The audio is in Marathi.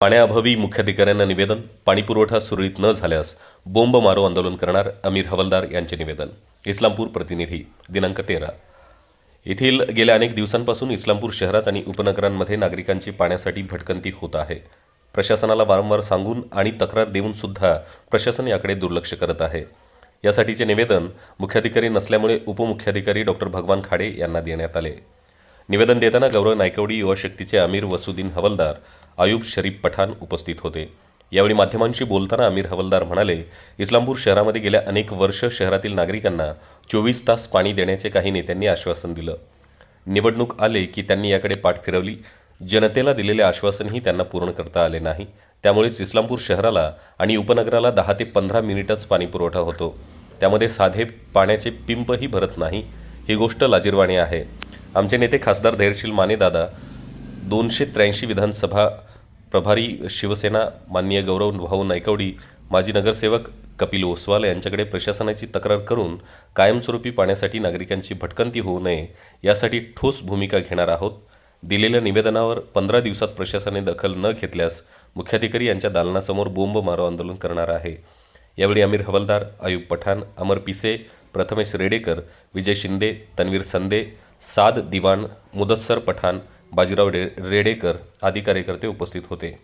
पाण्याअभावी मुख्याधिकाऱ्यांना निवेदन पाणीपुरवठा सुरळीत न झाल्यास बोंब मारो आंदोलन करणार अमीर हवलदार यांचे निवेदन. इस्लामपूर प्रतिनिधी दिनांक तेरा. येथील गेल्या अनेक दिवसांपासून इस्लामपूर शहरात आणि उपनगरांमध्ये नागरिकांची पाण्यासाठी भटकंती होत आहे. प्रशासनाला वारंवार सांगून आणि तक्रार देऊन सुद्धा प्रशासन याकडे दुर्लक्ष करत आहे. यासाठीचे निवेदन मुख्याधिकारी नसल्यामुळे उपमुख्याधिकारी डॉक्टर भगवान खाडे यांना देण्यात आले. निवेदन देताना गौरव नायकवडी युवा शक्तीचे अमीर वसुद्दीन हवलदार आयुब शरीफ पठाण उपस्थित होते. यावेळी माध्यमांशी बोलताना आमिर हवलदार म्हणाले इस्लामपूर शहरामध्ये गेल्या अनेक वर्ष शहरातील नागरिकांना चोवीस तास पाणी देण्याचे काही नेत्यांनी आश्वासन दिलं. निवडणूक आले की त्यांनी याकडे पाठ फिरवली. जनतेला दिलेले आश्वासनही त्यांना पूर्ण करता आले नाही. त्यामुळेच इस्लामपूर शहराला आणि उपनगराला दहा ते पंधरा मिनिटच पाणी पुरवठा होतो. त्यामध्ये साधे पाण्याचे पिंपही भरत नाही. ही गोष्ट लाजीरवाणी आहे. आमचे नेते खासदार धैर्यशील मानेदादा दोनशे त्र्याऐंशी विधानसभा प्रभारी शिवसेना माननीय गौरव भाऊ नायकवडी माजी नगरसेवक कपिल ओसवाल यांच्याकडे प्रशासनाची तक्रार करून कायमस्वरूपी पाण्यासाठी नागरिकांची भटकंती होऊ नये यासाठी ठोस भूमिका घेणार आहोत. दिलेल्या निवेदनावर पंधरा दिवसात प्रशासनाने दखल न घेतल्यास मुख्याधिकारी यांच्या दालनासमोर बोंब मारो आंदोलन करणार आहे. यावेळी अमीर हवलदार आयुब पठाण अमर पिसे प्रथमेश रेडेकर विजय शिंदे तन्वीर संदे साद दिवाण मुदस्सर पठाण बाजीराव रे रेडेकर आदी कार्यकर्ते उपस्थित होते.